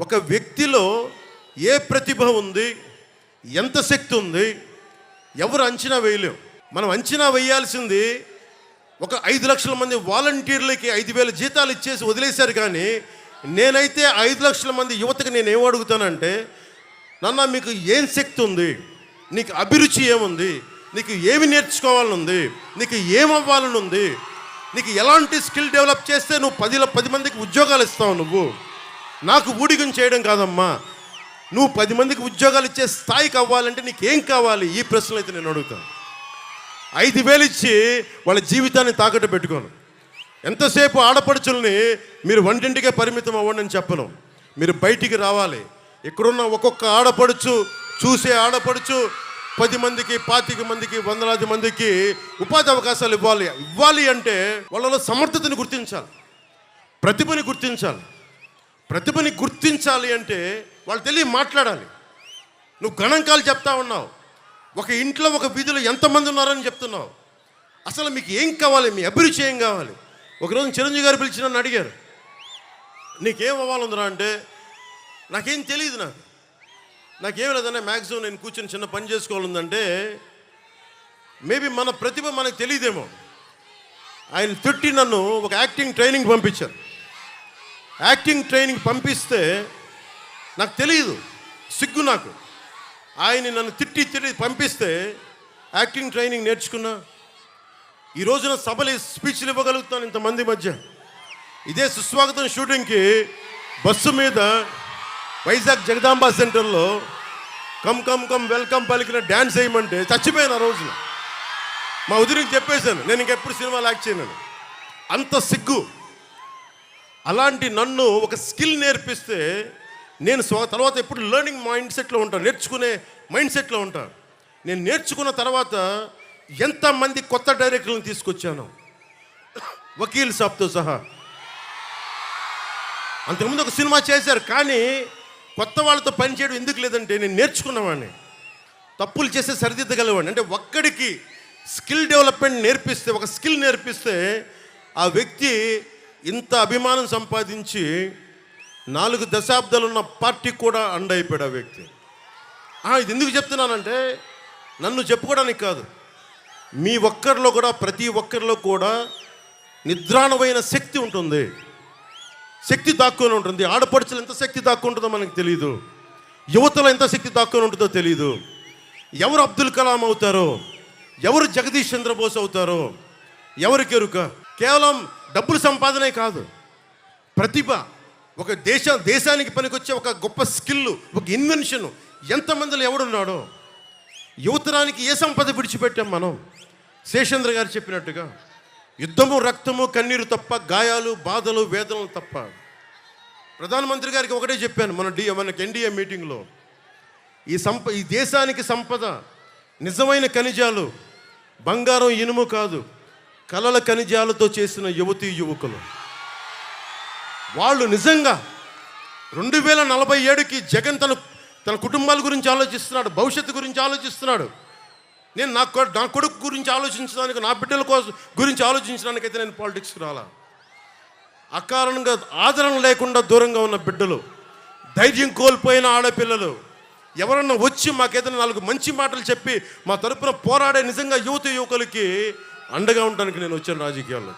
ఒక వ్యక్తిలో ఏ ప్రతిభ ఉంది ఎంత శక్తి ఉంది ఎవరు అంచనా వేయలేం. మనం అంచనా వేయాల్సింది ఒక ఐదు లక్షల మంది వాలంటీర్లకి ఐదు వేల జీతాలు ఇచ్చేసి వదిలేశారు కానీ నేనైతే ఐదు లక్షల మంది యువతకి నేను ఏం అడుగుతానంటే నాన్న మీకు ఏం శక్తి ఉంది? నీకు అభిరుచి ఏముంది? నీకు ఏమి నేర్చుకోవాలని ఉంది నీకు ఏమవ్వాలని ఉంది నీకు ఎలాంటి స్కిల్ డెవలప్ చేస్తే నువ్వు పదిలో పది మందికి ఉద్యోగాలు ఇస్తావు నువ్వు? నాకు ఊడిగం చేయడం కాదమ్మా. నువ్వు పది మందికి ఉద్యోగాలు ఇచ్చే స్థాయికి అవ్వాలంటే నీకు ఏం కావాలి? ఈ ప్రశ్నలు అయితే నేను అడుగుతాను. ఐదు వేలు ఇచ్చి వాళ్ళ జీవితాన్ని తాకట్టు పెట్టుకోను. ఎంతసేపు ఆడపడుచుల్ని మీరు వంటింటికే పరిమితం అవ్వండి అని చెప్పను. మీరు బయటికి రావాలి. ఇక్కడున్న ఒక్కొక్క ఆడపడుచు చూసే ఆడపడుచు పది మందికి పాతిక మందికి వందలాది మందికి ఉపాధి అవకాశాలు ఇవ్వాలి. ఇవ్వాలి అంటే వాళ్ళలో సమర్థతని గుర్తించాలి. ప్రతిభని గుర్తించాలి. ప్రతిభని గుర్తించాలి అంటే వాళ్ళు తెలియ మాట్లాడాలి. నువ్వు గణాంకాలు చెప్తా ఉన్నావు. ఒక ఇంట్లో ఒక వీధిలో ఎంతమంది ఉన్నారని చెప్తున్నావు. అసలు మీకు ఏం కావాలి? మీ అభిరుచి ఏం కావాలి? ఒకరోజు చిరంజీవి గారు పిలిచి నన్ను అడిగారు. నీకేం అవ్వాలందిరా అంటే నాకేం తెలియదు నాకు. నాకేం లేదన్నా మ్యాక్సిమం నేను కూర్చొని చిన్న పని చేసుకోవాలందంటే మేబీ మన ప్రతిభ మనకు తెలియదేమో ఆయన తిట్టి నన్ను ఒక యాక్టింగ్ ట్రైనింగ్ పంపించారు. యాక్టింగ్ ట్రైనింగ్ పంపిస్తే నాకు తెలియదు సిగ్గు నాకు. ఆయన నన్ను తిట్టి తిట్టి పంపిస్తే యాక్టింగ్ ట్రైనింగ్ నేర్చుకున్నా. ఈ రోజున సభలు స్పీచ్లు ఇవ్వగలుగుతాను ఇంతమంది మధ్య. ఇదే సుస్వాగతం షూటింగ్కి బస్సు మీద వైజాగ్ జగదాంబ సెంటర్లో కమ్ కమ్ కమ్ వెల్కమ్ పలికిన డ్యాన్స్ వేయమంటే చచ్చిపోయాను ఆ రోజున. మా ఉదిరికి చెప్పేశాను నేను ఇంకెప్పుడు సినిమాలు యాక్ట్ చేయను అంత సిగ్గు. అలాంటి నన్ను ఒక స్కిల్ నేర్పిస్తే నేను తర్వాత ఎప్పుడు లెర్నింగ్ మైండ్ సెట్లో ఉంటాను నేర్చుకునే మైండ్ సెట్లో ఉంటాను. నేను నేర్చుకున్న తర్వాత ఎంతమంది కొత్త డైరెక్టర్లను తీసుకొచ్చాను వకీల్ సాబ్తో సహా. అంతకుముందు ఒక సినిమా చేశారు కానీ కొత్త వాళ్ళతో పనిచేయడం ఎందుకు లేదంటే నేను నేర్చుకున్నవాడిని తప్పులు చేస్తే సరిదిద్దగలవాడిని అంటే ఒక్కడికి స్కిల్ డెవలప్మెంట్ నేర్పిస్తే ఒక స్కిల్ నేర్పిస్తే ఆ వ్యక్తి ఇంత అభిమానం సంపాదించి నాలుగు దశాబ్దాలు ఉన్న పార్టీ కూడా అండ అయిపోయాడు ఆ వ్యక్తి. ఇది ఎందుకు చెప్తున్నానంటే నన్ను చెప్పుకోవడానికి కాదు. మీ ఒక్కరిలో కూడా ప్రతి ఒక్కరిలో కూడా నిద్రాణమైన శక్తి ఉంటుంది. శక్తి దాక్కుని ఉంటుంది. ఆడపడుచులు ఎంత శక్తి దాక్కుంటుందో మనకు తెలియదు యువతలో ఎంత శక్తి దాక్కుని ఉంటుందో తెలియదు ఎవరు అబ్దుల్ కలాం అవుతారో? ఎవరు జగదీష్ చంద్రబోస్ అవుతారో? ఎవరికి ఎరుక కేవలం డబ్బులు సంపాదనే కాదు. ప్రతిభ ఒక దేశ దేశానికి పనికొచ్చే ఒక గొప్ప స్కిల్ ఒక ఇన్వెన్షన్ ఎంతమందిలో ఎవడున్నాడో? యువతరానికి ఏ సంపద విడిచిపెట్టాం మనం? శేషేంద్ర గారు చెప్పినట్టుగా యుద్ధము రక్తము కన్నీరు తప్ప గాయాలు బాధలు వేదనలు తప్ప. ప్రధానమంత్రి గారికి ఒకటే చెప్పాను మన డి మనకి ఎన్డీఏ మీటింగ్లో ఈ సంప ఈ దేశానికి సంపద నిజమైన ఖనిజాలు బంగారం ఇనుము కాదు. కలల ఖనిజాలతో చేసిన యువతీ యువకులు. వాళ్ళు నిజంగా రెండు వేల నలభై ఏడుకి జగన్ తన తన కుటుంబాల గురించి ఆలోచిస్తున్నాడు భవిష్యత్తు గురించి ఆలోచిస్తున్నాడు. నేను నా నా కొడుకు గురించి ఆలోచించడానికి నా బిడ్డల కోసం గురించి ఆలోచించడానికైతే నేను పాలిటిక్స్కి రాలా. అకారణంగా ఆదరణ లేకుండా దూరంగా ఉన్న బిడ్డలు ధైర్యం కోల్పోయిన ఆడపిల్లలు ఎవరన్నా వచ్చి మాకేదైనా నాలుగు మంచి మాటలు చెప్పి మా తరపున పోరాడే నిజంగా యువత యువకులకి అండగా ఉండడానికి నేను వచ్చాను రాజకీయాల్లో